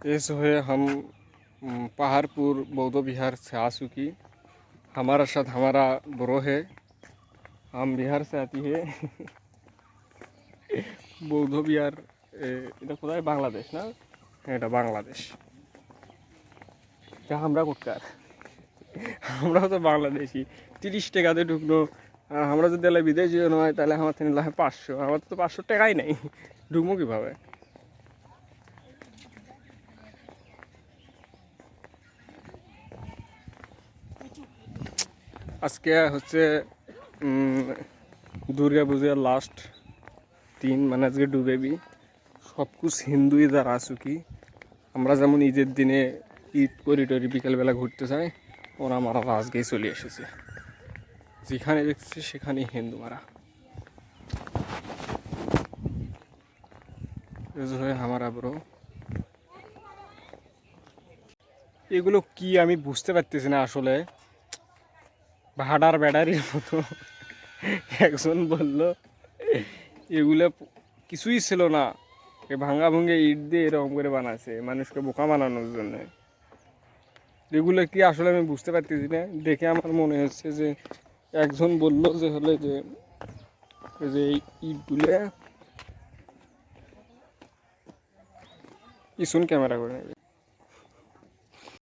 इस हुए हम उम, पहाड़पुर बौद्ध विहार से आ चुकी हमारा साथ हमारा ब्रो है हम बिहार से आती है বৌদ্ধ বিহার এ, এটা কোথায় বাংলাদেশ না হ্যাঁ এটা বাংলাদেশ তা আমরা কোটকার আমরাও তো বাংলাদেশি তিরিশ টাকাতে ঢুকলো আর আমরা যদি এলে বিদেশি নয় তাহলে আমার তিনি লাগে পাঁচশো আমার তো পাঁচশো টাকাই নেই ঢুকবো কীভাবে আজকে হচ্ছে দুর্গা পূজার লাস্ট দিন মানে আজকে ডুবেবি সব কুছ হিন্দুই যারা আছো কি, আমরা যেমন ঈদের দিনে ঈদ করি টরি, বিকেলবেলা ঘুরতে যাই, ওরা মারা আজকেই চলে এসেছে। যেখানে দেখছি সেখানেই হিন্দু মারা। আমার ব্রো এগুলো কি আমি বুঝতে পারতেছি না আসলে। ভাড়ার ব্যাটারির মতো। একজন বলল, এগুলো কিছুই ছিল না। এ ভাঙ্গা ভুঙ্গে ইট দিয়ে এরকম করে বানাচ্ছে মানুষকে বোকা বানানোর জন্য। এগুলো কি আসলে আমি বুঝতে পারতেছি না। দেখে আমার মনে হচ্ছে যে একজন বলল যে হলে যে যে ইটগুলো ইসুন ক্যামেরা করে নেবে।